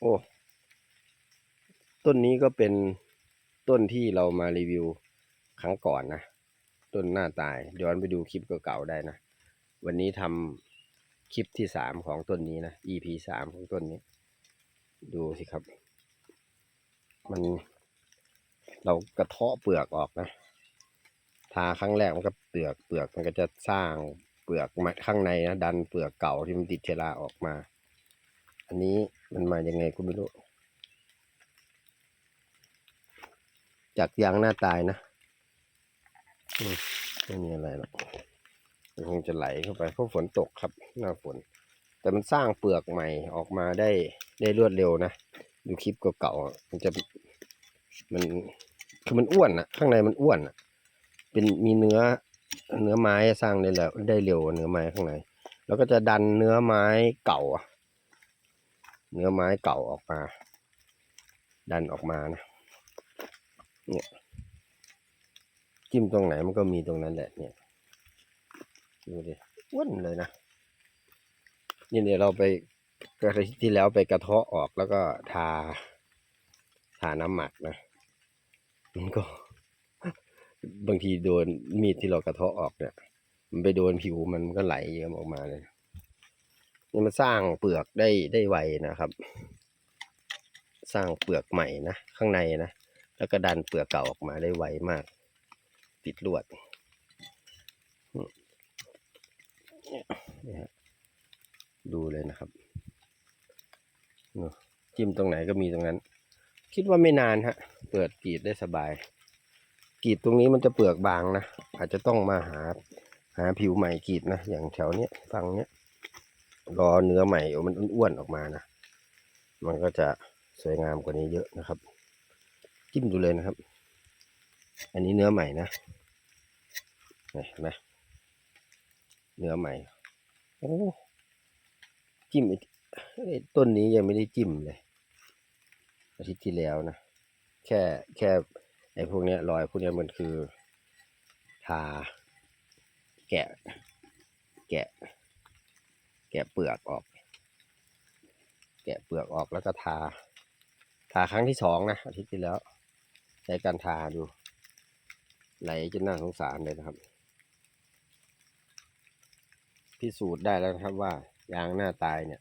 โอ้ต้นนี้ก็เป็นต้นที่เรามารีวิวครั้งก่อนนะ ต้นหน้าตายย้อนไปดูคลิปเก่าๆได้นะ วันนี้ทำคลิปที่สามของต้นนี้นะ EP สามของต้นนี้ ดูสิครับ มันเรากระเทาะเปลือกออกนะทาครั้งแรกมันก็เปลือกเปลือกมันก็จะสร้างเปลือกข้างในนะดันเปลือกเก่าที่มันติดเชื้อราออกมา อันนี้มันมาอยังไงก็ไม่รู้ จากยางหน้าตายนะไม่มีอะไรหรอกมันคงจะไหลเข้าไปเพราะฝนตกครับ หน้าฝน แต่มันสร้างเปลือกใหม่ออกมาได้ได้รวดเร็วนะดูคลิปเก่าๆมันจะมันคือมันอ้วนอะข้างในมันอ้วนอะเป็นมีเนื้อเนื้อไม้สร้างได้แล้วได้เร็วเนื้อไม้ข้างใน แล้วก็จะดันเนื้อไม้เก่าอะ เนื้อไม้เก่าออกมา ดันออกมานะเนี่ยจิ้มตรงไหนมันก็มีตรงนั้นแหละเนี่ยดูดิอ้นเลยนะนี่เดี๋ยวเราไปกระทิตย์ที่แล้วไปกระเทาะออกแล้วก็ทา ทาน้ำหมักนะมันก็ บางทีโดนมีดที่เรากระเทาะออกเนี่ย มันไปโดนผิวมันก็ไหลเยิ้มออกมาเลย มันสร้างเปลือกได้ได้ไวนะครับ สร้างเปลือกใหม่นะข้างในนะแล้วก็ดันเปลือกเก่าออกมาได้ไวมาก ติดลวดดูเลยนะครับจิ้มตรงไหนก็มีตรงนั้น คิดว่าไม่นานฮะ เปิดกรีดได้สบายกรีดตรงนี้มันจะเปลือกบางนะอาจจะต้องมาหาหาผิวใหม่กรีดนะอย่างแถวเนี้ยฝั่งเนี้ย รอเนื้อใหม่มันอ้วนๆออกมานะ มันก็จะสวยงามกว่านี้เยอะนะครับ จิ้มดูเลยนะครับ อันนี้เนื้อใหม่นะเห็นไหมเนื้อใหม่ โอ้จิ้มอีกเอ้ยต้นนี้ยังไม่ได้จิ้มเลยอาทิตย์ที่แล้วนะ แค่แค่ไอ้พวกเนี้ยรอยพวกเนี้ยมันคือทาแกะ แกะ แกะเปลือกออก แกะเปลือกออกแล้วก็ทา ทาครั้งที่สองนะอาทิตย์ที่แล้วใช้การทาดูไหลจนน่าสงสารเลยนะครับ พิสูจน์ได้แล้วนะครับว่ายางหน้าตายเนี่ย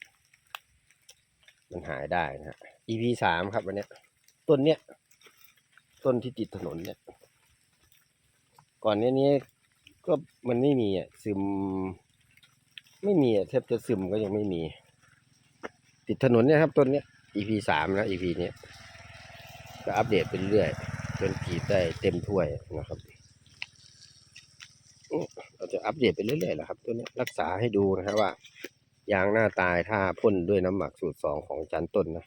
มันหายได้นะฮะ EP สามครับวันนี้ต้นเนี้ยต้นที่ติดถนนเนี่ย ก่อนเนี้ยนี้ก็มันไม่มีอะซึม ไม่มีแทบจะซึมก็ยังไม่มี ติดถนนเนี่ยครับต้นเนี้ย EP สามนะ EP เนี้ยก็อัปเดตไปเรื่อยจนกีดได้เต็มถ้วยนะครับเราจะอัปเดตไปเรื่อยๆแหละครับ ตัวนี้รักษาให้ดูนะครับว่า ยางหน้าตายถ้าพ่นด้วยน้ำหมักสูตรสองของจันต้นนะ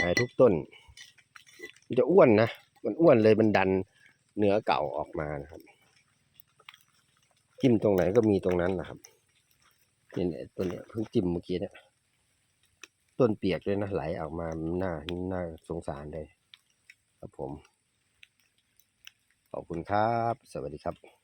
หายทุกต้น มันจะอ้วนนะ มันอ้วนเลยมันดันเนื้อเก่าออกมานะครับ จิ้มตรงไหนก็มีตรงนั้นนะครับ เนี่ยตัวเนี้ยเพิ่งจิ้มเมื่อกี้เนี่ยต้นเปียกเลยนะไหลออกมาหน้าหน้าสงสารเลย ครับผม ขอบคุณครับ สวัสดีครับ